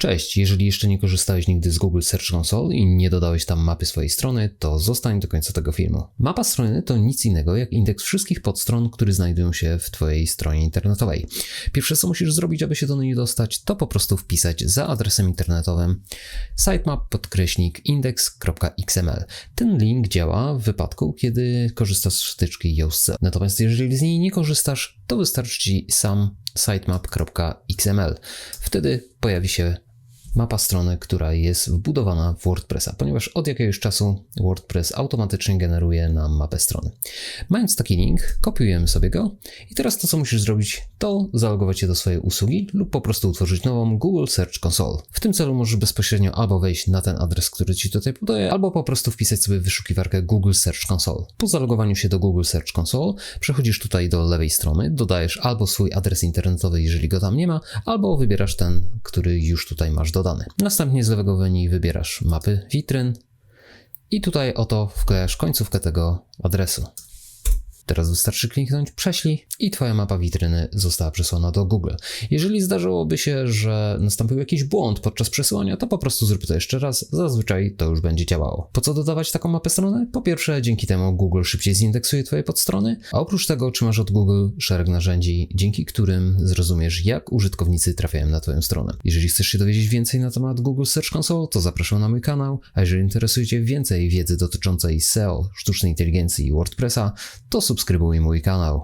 Cześć, jeżeli jeszcze nie korzystałeś nigdy z Google Search Console i nie dodałeś tam mapy swojej strony, to zostań do końca tego filmu. Mapa strony to nic innego jak indeks wszystkich podstron, które znajdują się w Twojej stronie internetowej. Pierwsze co musisz zrobić, aby się do niej dostać, to po prostu wpisać za adresem internetowym sitemap podkreśnik index.xml. Ten link działa w wypadku, kiedy korzystasz z wtyczki Yoast. Natomiast jeżeli z niej nie korzystasz, to wystarczy Ci sam sitemap.xml. Wtedy pojawi się mapa strony, która jest wbudowana w WordPressa, ponieważ od jakiegoś czasu WordPress automatycznie generuje nam mapę strony. Mając taki link, kopiujemy sobie go i teraz to, co musisz zrobić, to zalogować się do swojej usługi lub po prostu utworzyć nową Google Search Console. W tym celu możesz bezpośrednio albo wejść na ten adres, który Ci tutaj podaję, albo po prostu wpisać sobie wyszukiwarkę Google Search Console. Po zalogowaniu się do Google Search Console przechodzisz tutaj do lewej strony, dodajesz albo swój adres internetowy, jeżeli go tam nie ma, albo wybierasz ten, który już tutaj masz dodany. Następnie z lewego menu wybierasz mapy witryn i tutaj oto wklejasz końcówkę tego adresu. Teraz wystarczy kliknąć prześlij i Twoja mapa witryny została przesłana do Google. Jeżeli zdarzyłoby się, że nastąpił jakiś błąd podczas przesyłania, to po prostu zrób to jeszcze raz, zazwyczaj to już będzie działało. Po co dodawać taką mapę strony? Po pierwsze, dzięki temu Google szybciej zindeksuje Twoje podstrony, a oprócz tego otrzymasz od Google szereg narzędzi, dzięki którym zrozumiesz, jak użytkownicy trafiają na Twoją stronę. Jeżeli chcesz się dowiedzieć więcej na temat Google Search Console, to zapraszam na mój kanał, a jeżeli interesuje Cię więcej wiedzy dotyczącej SEO, sztucznej inteligencji i WordPressa, to subskrybuj subskribuj môj kanál.